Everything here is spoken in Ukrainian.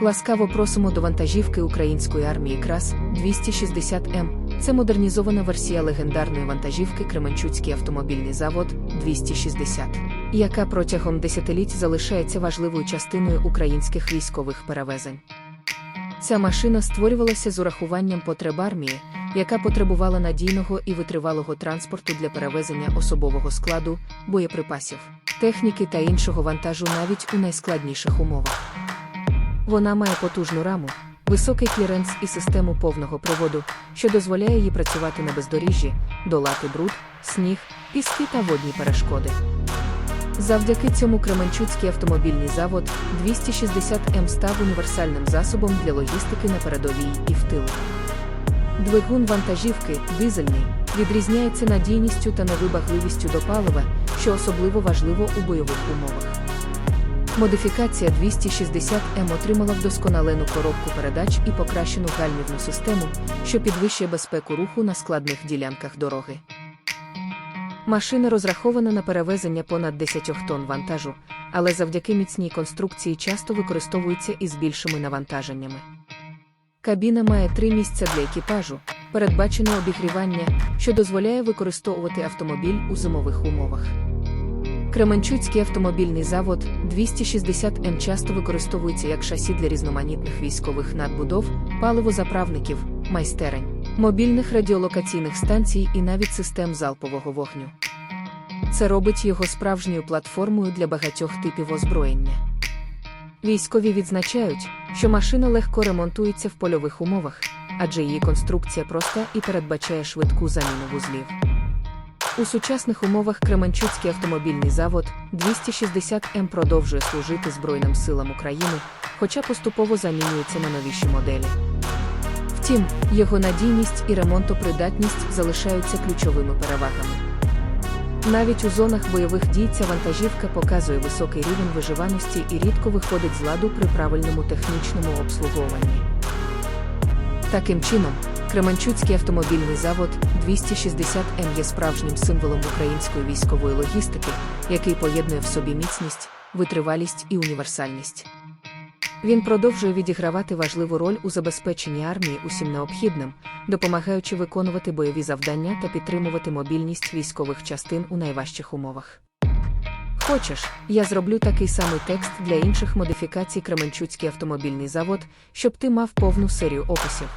Ласкаво просимо до вантажівки української армії КРАС 260М. Це модернізована версія легендарної вантажівки Кременчуцький автомобільний завод 260, яка протягом десятиліть залишається важливою частиною українських військових перевезень. Ця машина створювалася з урахуванням потреб армії, яка потребувала надійного і витривалого транспорту для перевезення особового складу, боєприпасів, техніки та іншого вантажу навіть у найскладніших умовах. Вона має потужну раму, високий кліренс і систему повного приводу, що дозволяє їй працювати на бездоріжжі, долати бруд, сніг, піски та водні перешкоди. Завдяки цьому Кременчуцький автомобільний завод 260М став універсальним засобом для логістики на передовій і в тилу. Двигун вантажівки, дизельний, відрізняється надійністю та невибагливістю до палива, що особливо важливо у бойових умовах. Модифікація 260М отримала вдосконалену коробку передач і покращену гальмівну систему, що підвищує безпеку руху на складних ділянках дороги. Машина розрахована на перевезення понад 10 тонн вантажу, але завдяки міцній конструкції часто використовується із більшими навантаженнями. Кабіна має три місця для екіпажу, передбачене обігрівання, що дозволяє використовувати автомобіль у зимових умовах. Кременчуцький автомобільний завод 260М часто використовується як шасі для різноманітних військових надбудов, паливозаправників, майстерень, мобільних радіолокаційних станцій і навіть систем залпового вогню. Це робить його справжньою платформою для багатьох типів озброєння. Військові відзначають, що машина легко ремонтується в польових умовах, адже її конструкція проста і передбачає швидку заміну вузлів. У сучасних умовах Кременчуцький автомобільний завод 260М продовжує служити Збройним силам України, хоча поступово замінюється на новіші моделі. Втім, його надійність і ремонтопридатність залишаються ключовими перевагами. Навіть у зонах бойових дій ця вантажівка показує високий рівень виживаності і рідко виходить з ладу при правильному технічному обслуговуванні. Таким чином, Кременчуцький автомобільний завод 260М є справжнім символом української військової логістики, який поєднує в собі міцність, витривалість і універсальність. Він продовжує відігравати важливу роль у забезпеченні армії усім необхідним, допомагаючи виконувати бойові завдання та підтримувати мобільність військових частин у найважчих умовах. Хочеш, я зроблю такий самий текст для інших модифікацій Кременчуцький автомобільний завод, щоб ти мав повну серію описів.